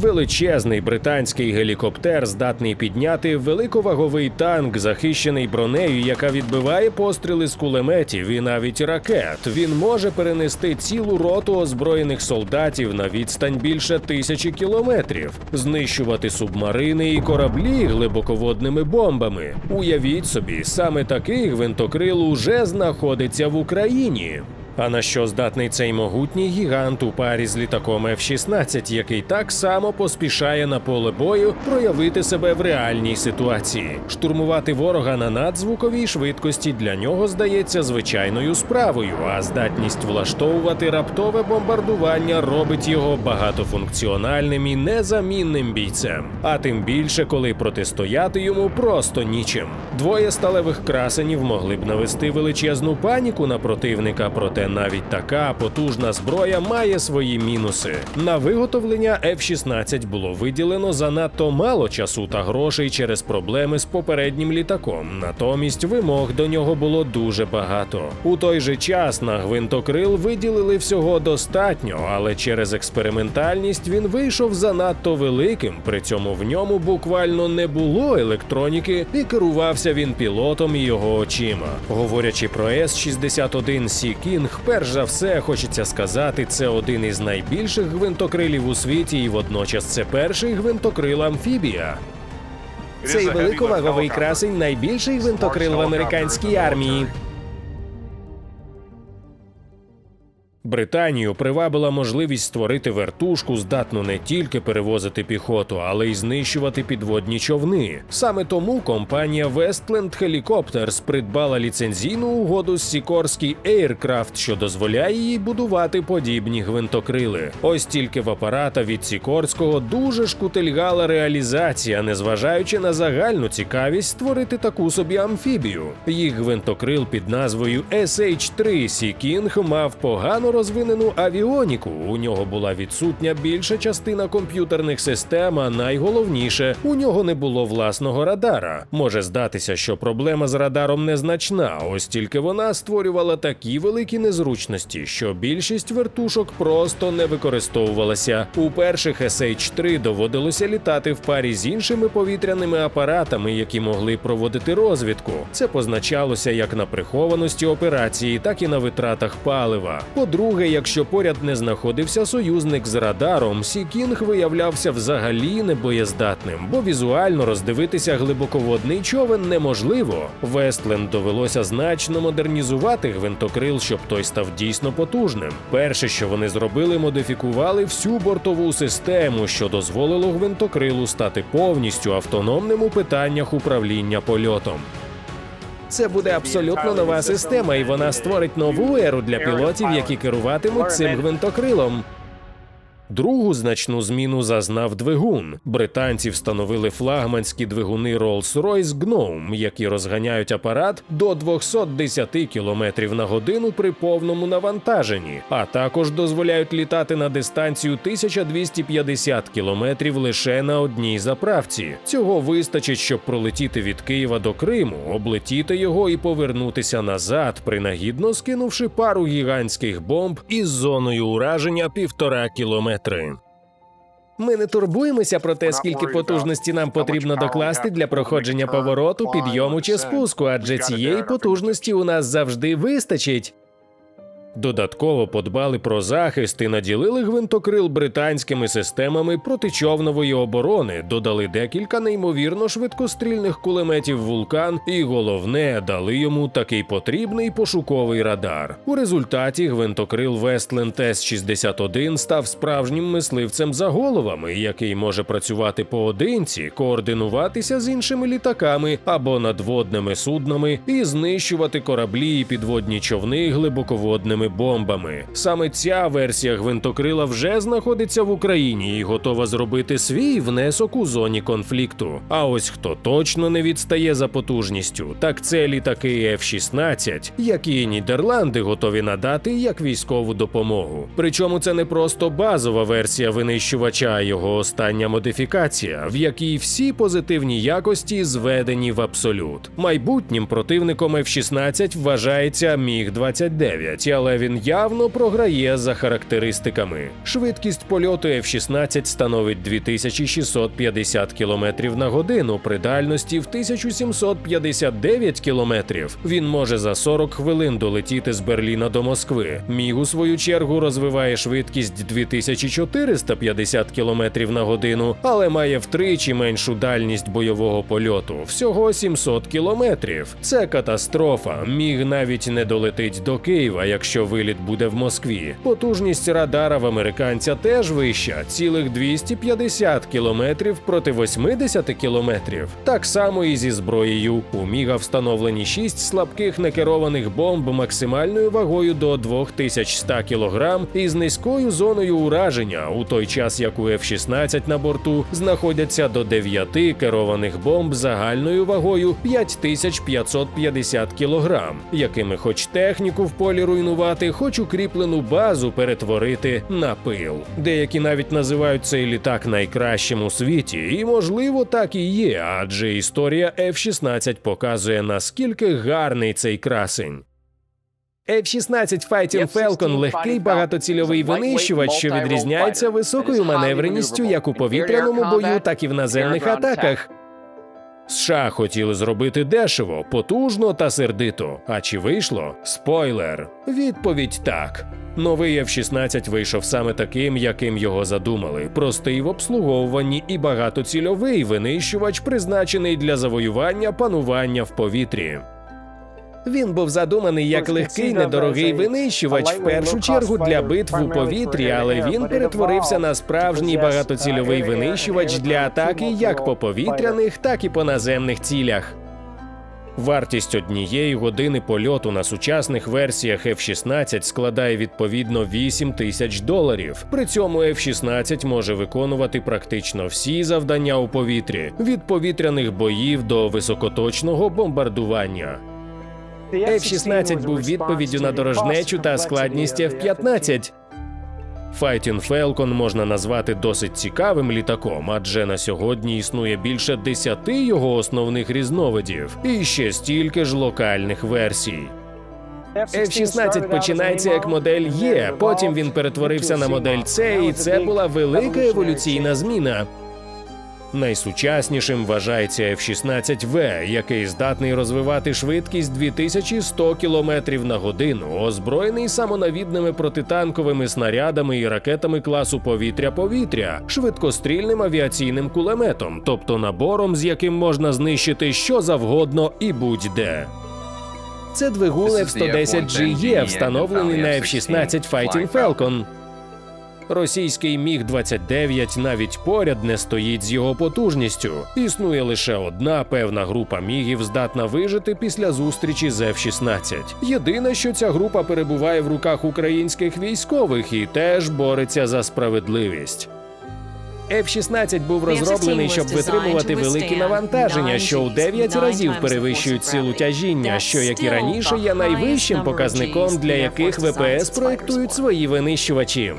Величезний британський гелікоптер здатний підняти великоваговий танк, захищений бронею, яка відбиває постріли з кулеметів і навіть ракет. Він може перенести цілу роту озброєних солдатів на відстань більше тисячі кілометрів, знищувати субмарини і кораблі глибоководними бомбами. Уявіть собі, саме такий гвинтокрил уже знаходиться в Україні. А на що здатний цей могутній гігант у парі з літаком F-16, який так само поспішає на поле бою проявити себе в реальній ситуації. Штурмувати ворога на надзвуковій швидкості для нього здається звичайною справою, а здатність влаштовувати раптове бомбардування робить його багатофункціональним і незамінним бійцем. А тим більше, коли протистояти йому просто нічим. Двоє сталевих красенів могли б навести величезну паніку на противника, проте навіть така потужна зброя має свої мінуси. На виготовлення F-16 було виділено занадто мало часу та грошей через проблеми з попереднім літаком. Натомість вимог до нього було дуже багато. У той же час на гвинтокрил виділили всього достатньо, але через експериментальність він вийшов занадто великим. При цьому в ньому буквально не було електроніки, і керувався він пілотом і його очима. Говорячи про С-61 Сі Кінг, перш за все хочеться сказати, це один із найбільших гвинтокрилів у світі, і водночас це перший гвинтокрил амфібія. Цей великоваговий красень найбільший гвинтокрил в американській армії. Британію привабила можливість створити вертушку, здатну не тільки перевозити піхоту, але й знищувати підводні човни. Саме тому компанія Westland Helicopters придбала ліцензійну угоду з Sikorsky Aircraft, що дозволяє їй будувати подібні гвинтокрили. Ось тільки в апарата від Сікорського дуже шкутильгала реалізація, незважаючи на загальну цікавість створити таку собі амфібію. Їх гвинтокрил під назвою SH-3 Sea King мав розвинену авіоніку. У нього була відсутня більша частина комп'ютерних систем, а найголовніше, у нього не було власного радара. Може здатися, що проблема з радаром незначна, ось тільки вона створювала такі великі незручності, що більшість вертушок просто не використовувалася. У перших SH-3 доводилося літати в парі з іншими повітряними апаратами, які могли проводити розвідку. Це позначалося як на прихованості операції, так і на витратах палива. По-друге, якщо поряд не знаходився союзник з радаром, Сікінг виявлявся взагалі небоєздатним, бо візуально роздивитися глибоководний човен неможливо. Вестленд довелося значно модернізувати гвинтокрил, щоб той став дійсно потужним. Перше, що вони зробили, модифікували всю бортову систему, що дозволило гвинтокрилу стати повністю автономним у питаннях управління польотом. Це буде абсолютно нова система, і вона створить нову еру для пілотів, які керуватимуть цим гвинтокрилом. Другу значну зміну зазнав двигун. Британці встановили флагманські двигуни Rolls-Royce Gnome, які розганяють апарат до 210 км на годину при повному навантаженні, а також дозволяють літати на дистанцію 1250 км лише на одній заправці. Цього вистачить, щоб пролетіти від Києва до Криму, облетіти його і повернутися назад, принагідно скинувши пару гігантських бомб із зоною ураження півтора кілометри. Ми не турбуємося про те, скільки потужності нам потрібно докласти для проходження повороту, підйому чи спуску, адже цієї потужності у нас завжди вистачить. Додатково подбали про захист і наділили гвинтокрил британськими системами протичовнової оборони, додали декілька неймовірно швидкострільних кулеметів вулкан, і головне дали йому такий потрібний пошуковий радар. У результаті гвинтокрил Westland S-61 став справжнім мисливцем за головами, який може працювати поодинці, координуватися з іншими літаками або надводними суднами і знищувати кораблі і підводні човни глибоководними бомбами. Саме ця версія гвинтокрила вже знаходиться в Україні і готова зробити свій внесок у зоні конфлікту. А ось хто точно не відстає за потужністю, так це літаки F-16, які Нідерланди готові надати як військову допомогу. Причому це не просто базова версія винищувача, а його остання модифікація, в якій всі позитивні якості зведені в абсолют. Майбутнім противником F-16 вважається Міг 29 але але він явно програє за характеристиками. Швидкість польоту F-16 становить 2650 км на годину при дальності в 1759 км. Він може за 40 хвилин долетіти з Берліна до Москви. Міг у свою чергу розвиває швидкість 2450 км на годину, але має втричі меншу дальність бойового польоту всього 700 кілометрів. Це катастрофа. Міг навіть не долетить до Києва, якщо виліт буде в Москві. Потужність радара в американця теж вища, цілих 250 кілометрів проти 80 кілометрів. Так само і зі зброєю. У Міга встановлені 6 слабких некерованих бомб максимальною вагою до 2100 кг і з низькою зоною ураження, у той час як у F-16 на борту знаходяться до 9 керованих бомб загальною вагою 5550 кг, якими хоч техніку в полі руйнувати, хоч укріплену базу перетворити на пил. Деякі навіть називають цей літак найкращим у світі, і можливо так і є, адже історія F-16 показує наскільки гарний цей красень. F-16 Fighting Falcon – легкий багатоцільовий винищувач, що відрізняється високою маневреністю як у повітряному бою, так і в наземних атаках. США хотіли зробити дешево, потужно та сердито. А чи вийшло? Спойлер. Відповідь так. Новий F-16 вийшов саме таким, яким його задумали: простий в обслуговуванні і багатоцільовий винищувач, призначений для завоювання панування в повітрі. Він був задуманий як легкий недорогий винищувач в першу чергу для битв у повітрі, але він перетворився на справжній багатоцільовий винищувач для атаки як по повітряних, так і по наземних цілях. Вартість однієї години польоту на сучасних версіях F-16 складає відповідно 8 тисяч доларів. При цьому F-16 може виконувати практично всі завдання у повітрі від повітряних боїв до високоточного бомбардування. F-16 був відповіддю на дорожнечу та складність F-15. Fighting Falcon можна назвати досить цікавим літаком, адже на сьогодні існує більше десяти його основних різновидів і ще стільки ж локальних версій. F-16 починається як модель Є, потім він перетворився на модель С, і це була велика еволюційна зміна. Найсучаснішим вважається F-16V, який здатний розвивати швидкість 2100 км на годину, озброєний самонавідними протитанковими снарядами і ракетами класу повітря-повітря, швидкострільним авіаційним кулеметом, тобто набором, з яким можна знищити що завгодно і будь-де. Це двигун F-110GE, встановлений на F-16 Fighting Falcon. Російський міг 29 навіть поряд не стоїть з його потужністю. Існує лише одна певна група мігів, здатна вижити після зустрічі з F-16. Єдине, що ця група перебуває в руках українських військових і теж бореться за справедливість. F-16 був розроблений, щоб витримувати великі навантаження, що у 9 разів перевищують силу тяжіння, що як і раніше є найвищим показником, для яких ВПС проектують свої винищувачі.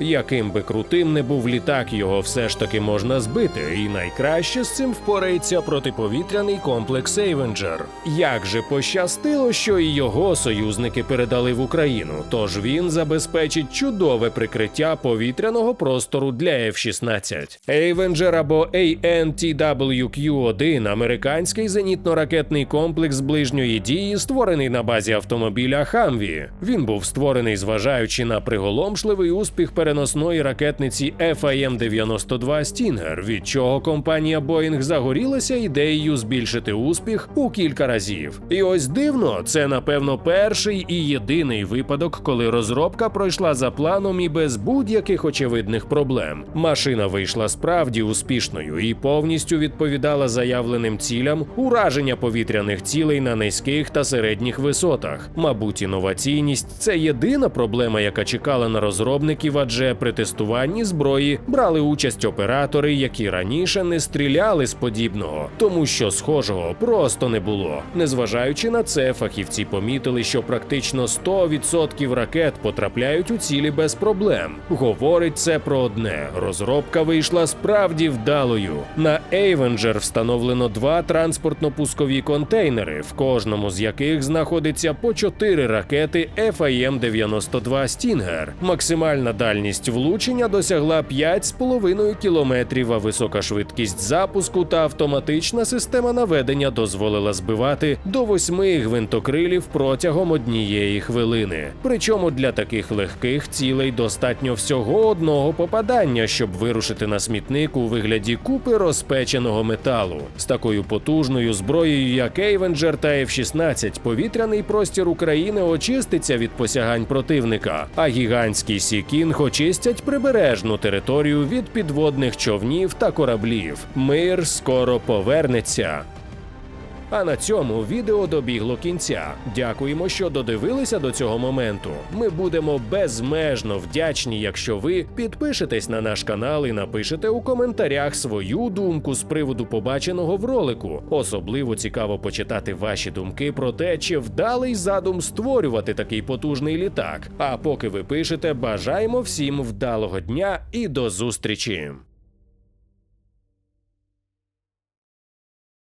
Яким би крутим не був літак, його все ж таки можна збити, і найкраще з цим впорається протиповітряний комплексЕйвенджер. Як же пощастило, що і його союзники передали в Україну, тож він забезпечить чудове прикриття повітряного простору для F-16.Ейвенджер або ANTWQ-1 – американський зенітно-ракетний комплекс ближньої дії, створений на базі автомобіля Хамві. Він був створений, зважаючи на приголомшливий успіх переносної ракетниці FIM-92 Stinger, від чого компанія Boeing загорілася ідеєю збільшити успіх у кілька разів. І ось дивно, це напевно перший і єдиний випадок, коли розробка пройшла за планом і без будь-яких очевидних проблем. Машина вийшла справді успішною і повністю відповідала заявленим цілям ураження повітряних цілей на низьких та середніх висотах. Мабуть, інноваційність це єдина проблема, яка чекала на розробників, адже адже при тестуванні зброї брали участь оператори, які раніше не стріляли з подібного, тому що схожого просто не було. Незважаючи на це, фахівці помітили, що практично 100% ракет потрапляють у цілі без проблем. Говорить це про одне: розробка вийшла справді вдалою. На Avenger встановлено два транспортно-пускові контейнери, в кожному з яких знаходиться по чотири ракети FIM-92 Stinger. Максимальна дальність влучення досягла 5,5 кілометрів, а висока швидкість запуску та автоматична система наведення дозволила збивати до восьми гвинтокрилів протягом однієї хвилини. Причому для таких легких цілей достатньо всього одного попадання, щоб вирушити на смітник у вигляді купи розпеченого металу. З такою потужною зброєю, як Avenger та F-16, повітряний простір України очиститься від посягань противника, а гігантські Сі-Кінг очистять прибережну територію від підводних човнів та кораблів. Мир скоро повернеться. А на цьому відео добігло кінця. Дякуємо, що додивилися до цього моменту. Ми будемо безмежно вдячні, якщо ви підпишетесь на наш канал і напишете у коментарях свою думку з приводу побаченого в ролику. Особливо цікаво почитати ваші думки про те, чи вдалий задум створювати такий потужний літак. А поки ви пишете, бажаємо всім вдалого дня і до зустрічі!